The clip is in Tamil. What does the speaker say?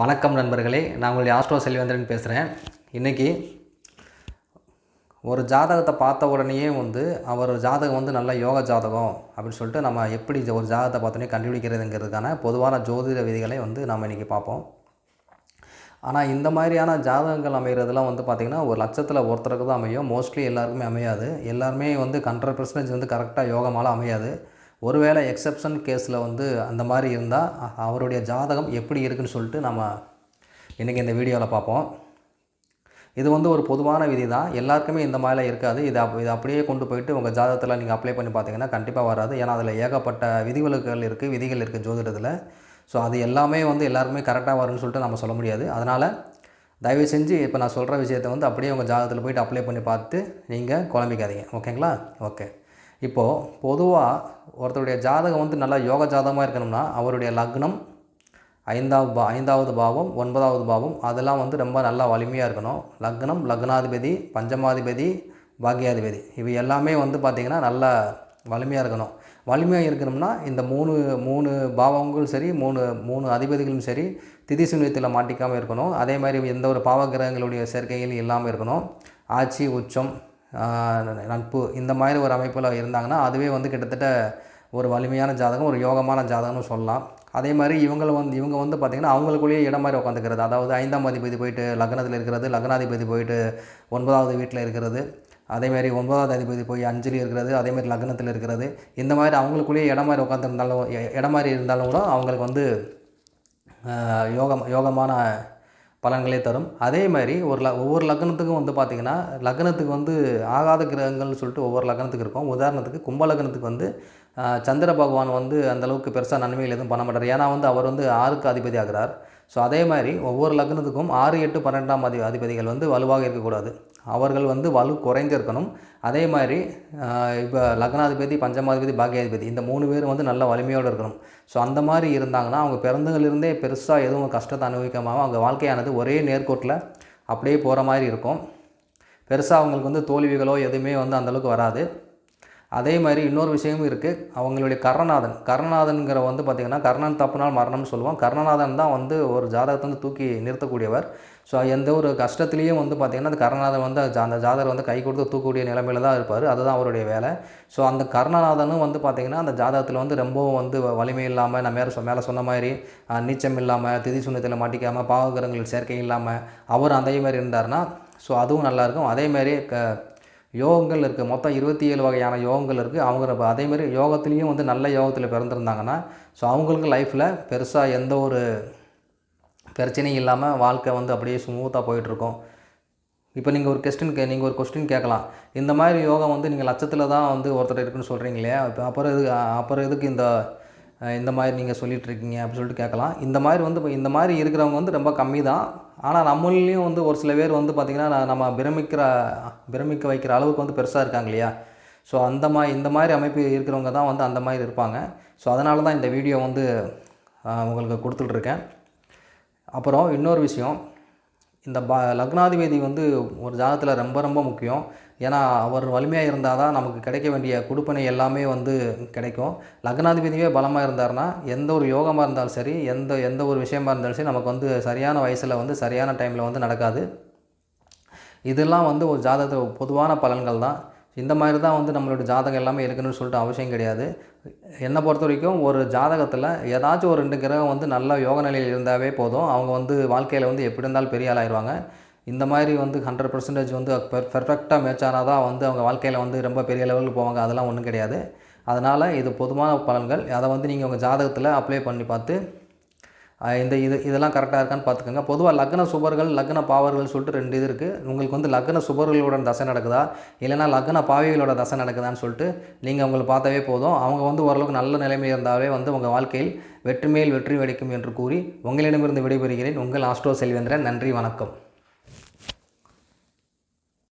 வணக்கம் நண்பர்களே நான் உங்களுடைய ஆஸ்ட்ரோ செல்வேந்திரன் பேசுகிறேன் இன்றைக்கி ஒரு ஜாதகத்தை பார்த்த உடனேயே வந்து அவர் ஜாதகம் வந்து நல்ல யோக ஜாதகம் அப்படின்னு சொல்லிட்டு நம்ம எப்படி ஒரு ஜாதகத்தை பார்த்தோன்னே கண்டுபிடிக்கிறதுங்கிறதுக்கான பொதுவான ஜோதிட விதிகளை வந்து நம்ம இன்றைக்கி பார்ப்போம். ஆனால் இந்த மாதிரியான ஜாதகங்கள் அமைகிறதுலாம் வந்து பார்த்திங்கன்னா ஒரு லட்சத்தில் ஒருத்தருக்கு தான் அமையும். மோஸ்ட்லி எல்லாருக்குமே அமையாது. எல்லாருமே வந்து ஹண்ட்ரட் பர்சன்டேஜ் வந்து கரெக்டாக யோகமாலாம் அமையாது. ஒருவேளை எக்ஸப்ஷன் கேஸில் வந்து அந்த மாதிரி இருந்தால் அவருடைய ஜாதகம் எப்படி இருக்குன்னு சொல்லிட்டு நம்ம இன்றைக்கி இந்த வீடியோவில் பார்ப்போம். இது வந்து ஒரு பொதுவான விதி தான். எல்லாருக்குமே இந்த மாதிரிலாம் இருக்காது. இது அப் இது அப்படியே கொண்டு போயிட்டு உங்கள் ஜாதகத்தில் நீங்கள் அப்ளை பண்ணி பார்த்தீங்கன்னா கண்டிப்பாக வராது. ஏன்னா அதில் ஏகப்பட்ட விதிவிலக்குகள் இருக்குது விதிகள் இருக்குது ஜோதிடத்தில். ஸோ அது எல்லாமே வந்து எல்லாருக்குமே கரெக்டாக வரும்னு சொல்லிட்டு நம்ம சொல்ல முடியாது. அதனால் தயவு செஞ்சு இப்போ நான் சொல்கிற விஷயத்தை வந்து அப்படியே உங்கள் ஜாதகத்தில் போயிட்டு அப்ளை பண்ணி பார்த்து நீங்கள் குழம்பிக்காதீங்க. ஓகேங்களா ஓகே இப்போது பொதுவாக ஒருத்தருடைய ஜாதகம் வந்து நல்லா யோக ஜாதகமாக இருக்கணும்னா அவருடைய லக்னம் ஐந்தாவது பா ஐந்தாவது பாவம் ஒன்பதாவது பாவம் அதெல்லாம் வந்து ரொம்ப நல்லா வலிமையாக இருக்கணும். லக்னம் லக்னாதிபதி பஞ்சமாதிபதி பாக்கியாதிபதி இவை எல்லாமே வந்து பார்த்திங்கன்னா நல்லா வலிமையாக இருக்கணும். வலிமையாக இருக்கணும்னா இந்த மூணு மூணு பாவங்களும் சரி மூணு மூணு அதிபதிகளும் சரி திதி சுனியத்தில் மாட்டிக்காமல் இருக்கணும். அதே மாதிரி எந்த ஒரு பாவகிரகங்களுடைய சேர்க்கைகளும் இல்லாமல் இருக்கணும். ஆட்சி உச்சம் நட்பு இந்த மாதிரி ஒரு அமைப்பில் இருந்தாங்கன்னா அதுவே வந்து கிட்டத்தட்ட ஒரு வலிமையான ஜாதகம் ஒரு யோகமான ஜாதகம்னு சொல்லலாம். அதே மாதிரி இவங்களை வந்து இவங்க வந்து பார்த்திங்கன்னா அவங்களுக்குள்ளேயே இடம் மாதிரி உட்காந்துக்கிறது அதாவது ஐந்தாம் அதிபதி போயிட்டு லக்னத்தில் இருக்கிறது லக்னாதிபதி போயிட்டு ஒன்பதாவது வீட்டில் இருக்கிறது. அதேமாதிரி ஒன்பதாவது அதிபதி போய் அஞ்சலி இருக்கிறது அதேமாதிரி லக்னத்தில் இருக்கிறது. இந்த மாதிரி அவங்களுக்குள்ளேயே இடம் மாதிரி உட்காந்துருந்தாலும் இடம் மாதிரி இருந்தாலும் கூட அவங்களுக்கு வந்து யோகம் யோகமான பலன்களே தரும். அதே மாதிரி ஒரு ல ஒவ்வொரு லக்னத்துக்கும் வந்து பார்த்திங்கன்னா லக்னத்துக்கு வந்து ஆகாத கிரகங்கள்னு சொல்லிட்டு ஒவ்வொரு லக்னத்துக்கு இருக்கும். உதாரணத்துக்கு கும்ப லக்னத்துக்கு வந்து சந்திர பகவான் வந்து அந்தளவுக்கு பெருசாக நன்மைகள் எதுவும் பண்ண மாட்டார். ஏன்னா வந்து அவர் வந்து ஆறுக்கு அதிபதி ஆகிறார். ஸோ அதே மாதிரி ஒவ்வொரு லக்னத்துக்கும் ஆறு எட்டு பன்னெண்டாம் அதி அதிபதிகள் வந்து வலுவாக இருக்கக்கூடாது. அவர்கள் வந்து வலு குறைந்திருக்கணும். அதே மாதிரி இப்போ லக்னாதிபதி பஞ்சமாதிபதி பாக்கியாதிபதி இந்த மூணு பேரும் வந்து நல்ல வலிமையோடு இருக்கணும். ஸோ அந்த மாதிரி இருந்தாங்கன்னா அவங்க பிறந்ததுலேருந்தே பெருசாக எதுவும் கஷ்டத்தை அனுபவிக்காமல் அவங்க வாழ்க்கையானது ஒரே நேர்கோட்டில் அப்படியே போகிற மாதிரி இருக்கும். பெருசாக அவங்களுக்கு வந்து தோல்விகளோ எதுவுமே வந்து அந்தளவுக்கு வராது. அதே மாதிரி இன்னொரு விஷயமும் இருக்குது அவங்களுடைய கர்ணநாதன் கர்ணநாதன்கிற வந்து பார்த்திங்கன்னா கர்ணன் தப்புனால் மரணம்னு சொல்லுவோம் கர்ணநாதன் தான் வந்து ஒரு ஜாதகத்தை வந்து தூக்கி நிறுத்தக்கூடியவர். ஸோ எந்த ஒரு கஷ்டத்துலேயும் வந்து பார்த்திங்கன்னா அந்த கர்ணநாதன் வந்து அந்த ஜாதகர் வந்து கை கொடுத்து தூக்கக்கூடிய நிலைமையில தான் இருப்பார். அதுதான் அவருடைய வேலை. ஸோ அந்த கர்ணநாதனும் வந்து பார்த்திங்கன்னா அந்த ஜாதகத்தில் வந்து ரொம்பவும் வந்து வலிமை இல்லாமல் நம்ம மேலே மேலே சொன்ன மாதிரி நீச்சம் இல்லாமல் திதி சுண்ணத்தில் மாட்டிக்காமல் பாவகிரகங்கள் சேர்க்கை இல்லாமல் அவர் அதே மாதிரி இருந்தார்னா ஸோ அதுவும் நல்லாயிருக்கும் அதேமாரி க யோகங்கள் இருக்குது மொத்தம் இருபத்தி ஏழு வகையான யோகங்கள் இருக்குது அவங்க அதேமாதிரி யோகத்துலேயும் வந்து நல்ல யோகத்தில் பிறந்திருந்தாங்கன்னா ஸோ அவங்களுக்கு லைஃப்பில் பெருசாக எந்த ஒரு பிரச்சனையும் இல்லாமல் வாழ்க்கை வந்து அப்படியே ஸ்மூத்தாக போயிட்டுருக்கும். இப்போ நீங்கள் ஒரு கொஸ்டின் கே நீங்கள் ஒரு கொஸ்டின் கேட்கலாம். இந்த மாதிரி யோகம் வந்து நீங்கள் லட்சத்தில் தான் வந்து ஒருத்தர் இருக்குன்னு சொல்கிறீங்களே இப்போ அப்புறம் இது அப்புறம் எதுக்கு இந்த இந்த மாதிரி நீங்கள் சொல்லிகிட்ருக்கீங்க அப்படின்னு சொல்லிட்டு கேட்கலாம். இந்த மாதிரி வந்து இந்த மாதிரி இருக்கிறவங்க வந்து ரொம்ப கம்மி தான் ஆனால் நம்மளையும் வந்து ஒரு சில பேர் வந்து பார்த்திங்கன்னா நம்ம பிரமிக்கிற பிரமிக்க வைக்கிற அளவுக்கு வந்து பெருசாக இருக்காங்க இல்லையா? ஸோ அந்த மாதிரி இந்த மாதிரி அமைப்பு இருக்கிறவங்க தான் வந்து அந்த மாதிரி இருப்பாங்க. ஸோ அதனால தான் இந்த வீடியோ வந்து உங்களுக்கு கொடுத்துட்ருக்கேன். அப்புறம் இன்னொரு விஷயம். இந்த ப லக்னாதிபதி வந்து ஒரு ஜாதகத்தில் ரொம்ப ரொம்ப முக்கியம். ஏன்னா அவர் வலிமையாக இருந்தால் தான் நமக்கு கிடைக்க வேண்டிய கொடுப்பனை எல்லாமே வந்து கிடைக்கும். லக்னாதிபதியே பலமாக இருந்தார்னா எந்த ஒரு யோகமாக இருந்தாலும் சரி எந்த எந்த ஒரு விஷயமா இருந்தாலும் சரி நமக்கு வந்து சரியான வயசில் வந்து சரியான டைமில் வந்து நடக்காது. இதெல்லாம் வந்து ஒரு ஜாதகத்தில் பொதுவான பலன்கள் தான். இந்த மாதிரி தான் வந்து நம்மளோட ஜாதகம் எல்லாமே இருக்கணும்னு சொல்லிட்டு அவசியம் கிடையாது. என்னை பொறுத்த வரைக்கும் ஒரு ஜாதகத்தில் ஏதாச்சும் ஒரு ரெண்டு கிரகம் வந்து நல்ல யோக நிலையில் இருந்தாவே போதும். அவங்க வந்து வாழ்க்கையில் வந்து எப்படி இருந்தாலும் பெரிய ஆளாயிருவாங்க இந்த மாதிரி வந்து ஹண்ட்ரட் பர்சன்டேஜ் வந்து பெர் பெர்ஃபெக்டாக மேட்ச் ஆனால் தான் வந்து அவங்க வாழ்க்கையில் வந்து ரொம்ப பெரிய லெவலுக்கு போவாங்க. அதெல்லாம் ஒன்றும் கிடையாது. அதனால் இது பொதுவான பலன்கள். அதை வந்து நீங்கள் உங்கள் ஜாதகத்தில் அப்ளை பண்ணி பார்த்து இந்த இது இதெல்லாம் கரெக்டாக இருக்கான்னு பார்த்துக்கோங்க. பொதுவாக லக்ன சுபர்கள் லக்ன பாவர்கள் சொல்லிட்டு ரெண்டு இது இருக்குது உங்களுக்கு வந்து லக்ன சுபர்களோட தசை நடக்குதா? இல்லைனா லக்ன பாவிகளோட தசை நடக்குதான்னு சொல்லிட்டு நீங்கள் அவங்களை பார்த்தாவே போதும். அவங்க வந்து ஓரளவுக்கு நல்ல நிலைமை இருந்தாலே வந்து உங்கள் வாழ்க்கையில் வெற்றி மேல் வெற்றி வெடிக்கும் என்று கூறி உங்களிடமிருந்து விடைபெறுகிறேன். உங்கள் ஆஸ்ட்ரோ செல்வேந்திரன். நன்றி வணக்கம்.